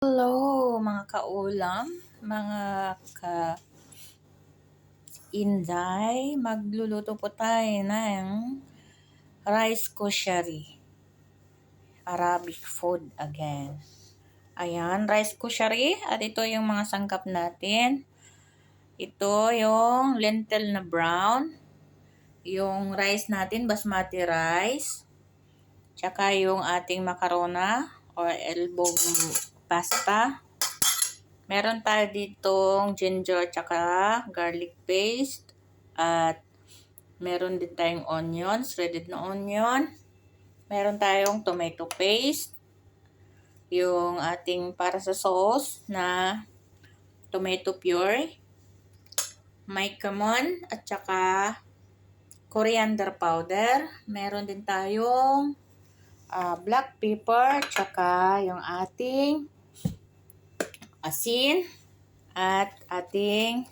Hello mga kaulam, mga ka Inday, magluluto po tayo ng rice koshari. Arabic food again. Ayan, rice koshari at ito yung mga sangkap natin. Ito yung lentil na brown, yung rice natin basmati rice, tsaka yung ating macarona or elbow pasta. Meron tayo ditong ginger tsaka garlic paste. At meron din tayong onions, shredded na onion. Meron tayong tomato paste. Yung ating para sa sauce na tomato puree. May kamon at tsaka coriander powder. Meron din tayong uh, black pepper tsaka yung ating asin at ating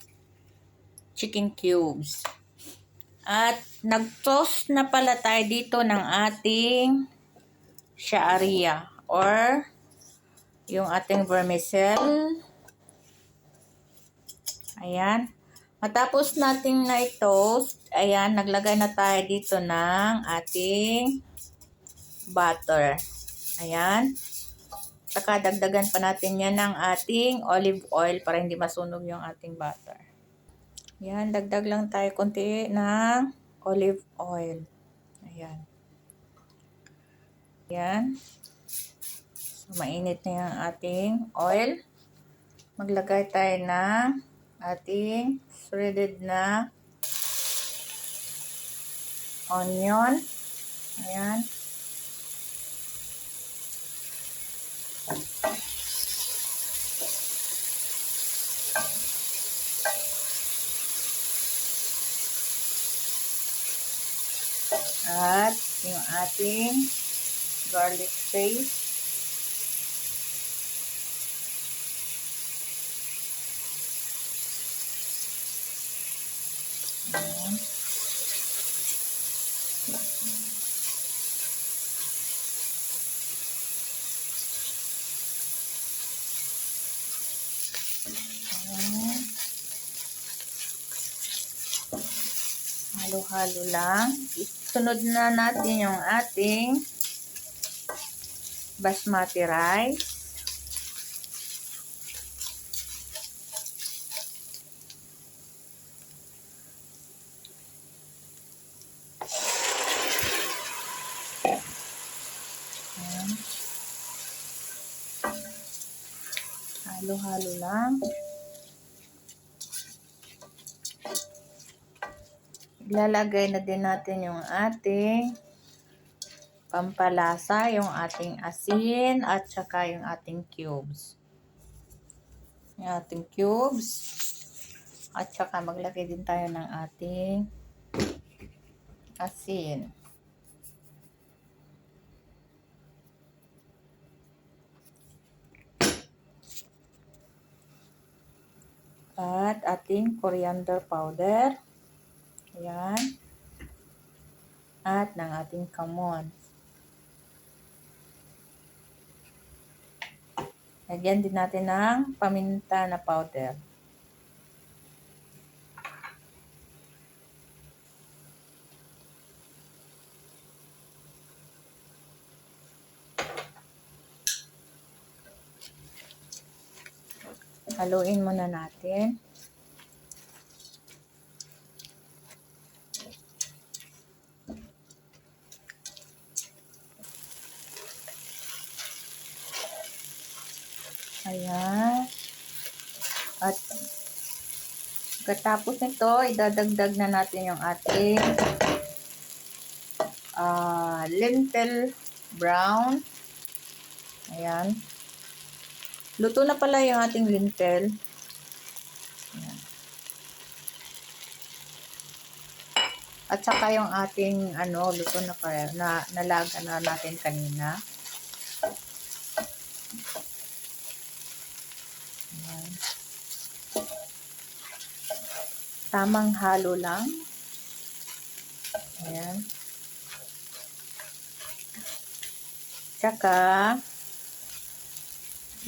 chicken cubes. At nag-toast na pala tayo dito ng ating sha'aria or yung ating vermicell. Ayan. Matapos nating na toast ayan, naglagay na tayo dito ng ating butter. Ayan. Saka dagdagan pa natin yan ng ating olive oil para hindi masunog yung ating butter. Ayan, dagdag lang tayo konti ng olive oil. Ayan. Ayan. So, mainit na yung ating oil. Maglagay tayo ng ating shredded na onion. Ayan. At yung ating garlic paste. Halo-halo lang. Sunod na natin yung ating basmati rice. Halo-halo lang. Ilalagay na din natin yung ating pampalasa, yung ating asin, at saka yung ating cubes. Yung ating cubes. At saka maglagay din tayo ng ating asin. At ating coriander powder. Ayan. At ng ating kamon. Lagyan din natin ng paminta na powder. Haluin muna natin. Ayan. At katapos nito, idadagdag na natin yung ating uh, lentil brown. Ayan. Luto na pala yung ating lentil. Ayan. At saka yung ating ano, luto na pala, na nalaga na natin kanina. Ayan. Tamang halo lang. Ayan. Tsaka,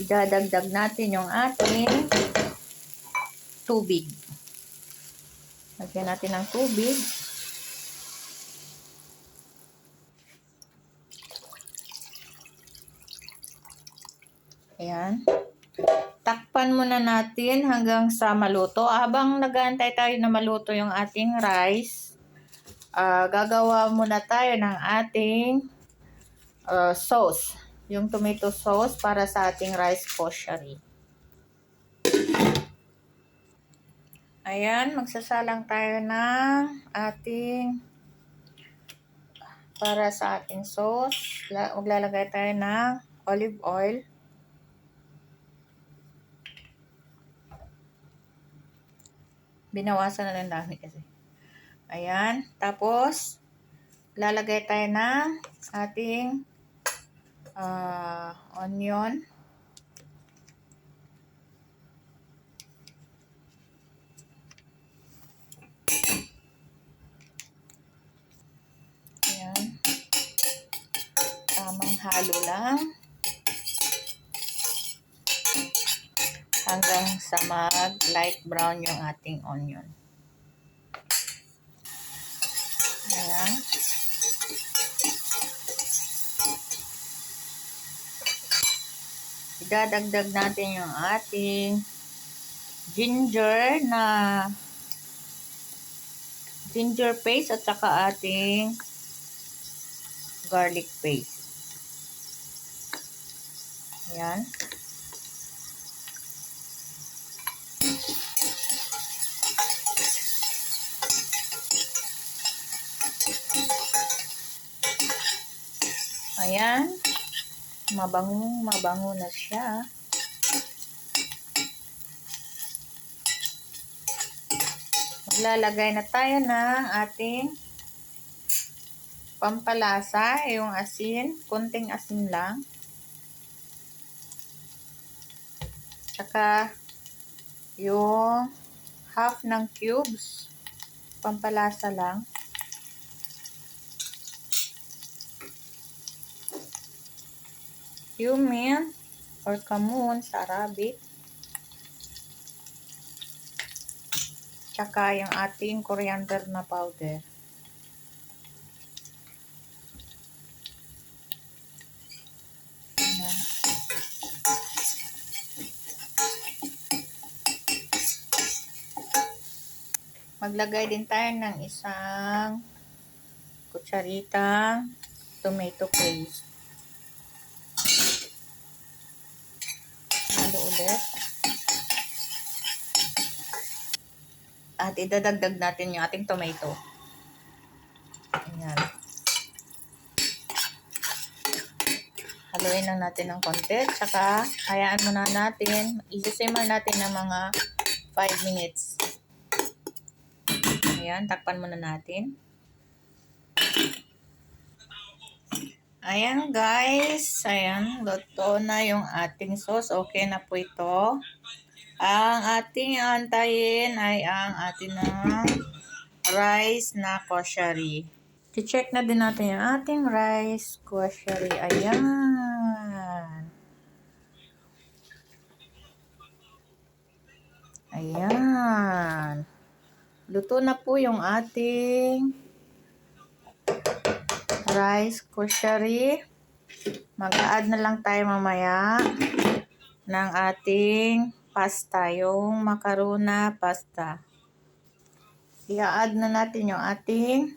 idadagdag natin yung ating tubig. Lagyan natin ng tubig. Ayan. Takpan muna natin hanggang sa maluto. Habang nag-aantay tayo na maluto yung ating rice, ah, gagawa muna tayo ng ating ah, sauce. Yung tomato sauce para sa ating rice koshery. Ayan, magsasalang tayo ng ating para sa ating sauce. La- Maglalagay tayo ng olive oil. Binawasan na lang dami kasi. Ayan. Tapos, lalagay tayo ng ating ah, onion. Ayan. Tamang halo lang. Hanggang sa mag light brown yung ating onion. Ayan. Idadagdag natin yung ating ginger na ginger paste at saka ating garlic paste. Ayan. Ayan. Mabango, mabango na siya. Maglalagay na tayo ng ating pampalasa, yung asin, kunting asin lang. Tsaka yung half ng cubes, pampalasa lang. Cumin or kamun sa Arabic. Tsaka yung ating coriander na powder. Maglagay din tayo ng isang kutsaritang tomato paste. Ulit. At idadagdag natin yung ating tomato. Ayan. Haluin lang natin ng konti. Tsaka, hayaan muna natin. Isi-simmer natin ng mga 5 minutes. Ayan, takpan muna natin. Ayan guys, ayan, luto na yung ating sauce. Okay na po ito. Ang ating antayin ay ang ating na rice na koshery. I-check na din natin yung ating rice koshery. Ayan. Ayan. Luto na po yung ating rice koshery. Mag-add na lang tayo mamaya ng ating pasta, yung macarona pasta. I-add na natin yung ating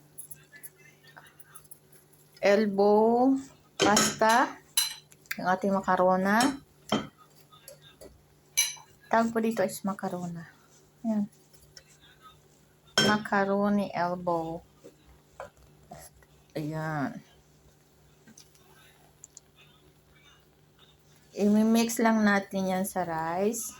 elbow pasta, yung ating macarona. Tawag po dito is macarona. Yan. Macaroni elbow. Ayan. I-mix lang natin yan sa rice.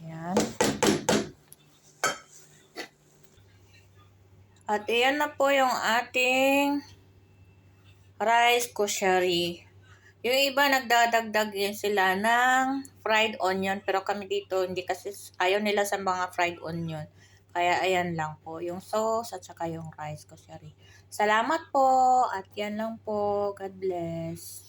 Ayan. At ayan na po yung ating rice koshery. Yung iba nagdadagdag yun sila ng fried onion pero kami dito hindi kasi ayaw nila sa mga fried onion. Kaya ayan lang po, yung sauce at saka yung rice ko, sorry. Salamat po at yan lang po. God bless.